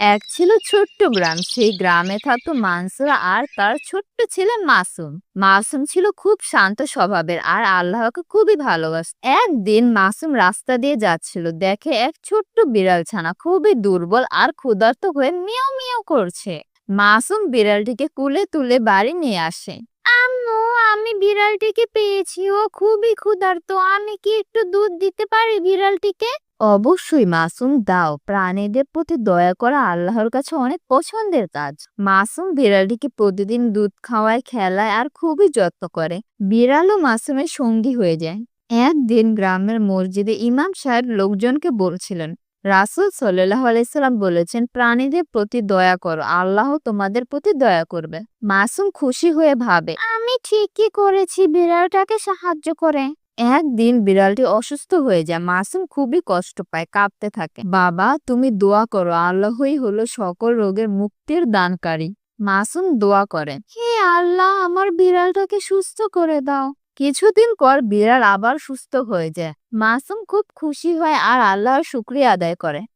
এক ছিল ছোট্ট গ্রাম, সেই গ্রামে থাকতো মানসুর আর তার ছোট্ট ছেলে মাসুম। মাসুম ছিল খুব শান্ত স্বভাবের আর আল্লাহকে খুবই ভালোবাসত। একদিন মাসুম রাস্তা দিয়ে যাচ্ছিল, দেখে এক ছোট্ট বিড়াল ছানা খুবই দুর্বল আর ক্ষুধার্ত হয়ে মিয়াও মিয়াও করছে। মাসুম বিড়ালটিকে কুলে তুলে বাড়ি নিয়ে আসে। আম্মু, আমি বিড়ালটিকে পেয়েছি, ও খুবই ক্ষুধার্ত, আমি কি একটু দুধ দিতে পারি বিড়ালটিকে? অবশ্যই মাসুম, দাও। প্রাণীদের প্রতি দয়া করা আল্লাহর কাছে অনেক পছন্দের কাজ। মাসুম বিড়ালটিকে প্রতিদিন দুধ খাওয়ায়, খেলায় আর খুবই যত্ন করে। বিড়ালও মাসুমের সঙ্গী হয়ে যায়। একদিন গ্রামের মসজিদে ইমাম সাহেব লোকজনকে বলছিলেন, রাসুল সাল্লাহ আলাইসাল্লাম বলেছেন, প্রাণীদের প্রতি দয়া করো, আল্লাহ তোমাদের প্রতি দয়া করবে। মাসুম খুশি হয়ে ভাবে, আমি ঠিকই করেছি, বিড়ালটাকে সাহায্য করে। একদিন বিড়ালটি অসুস্থ হয়ে যায়। মাসুম খুবই কষ্ট পায়, কাঁপতে থাকে। বাবা, তুমি দোয়া করো, আল্লাহই হলো সকল রোগের মুক্তির দানকারী। মাসুম দোয়া করে, হে আল্লাহ, আমার বিড়ালটাকে সুস্থ করে দাও। কিছুদিন পর বিড়াল আবার সুস্থ হয়ে যায়। মাসুম খুব খুশি হয় আর আল্লাহর শুক্রিয়া আদায় করে।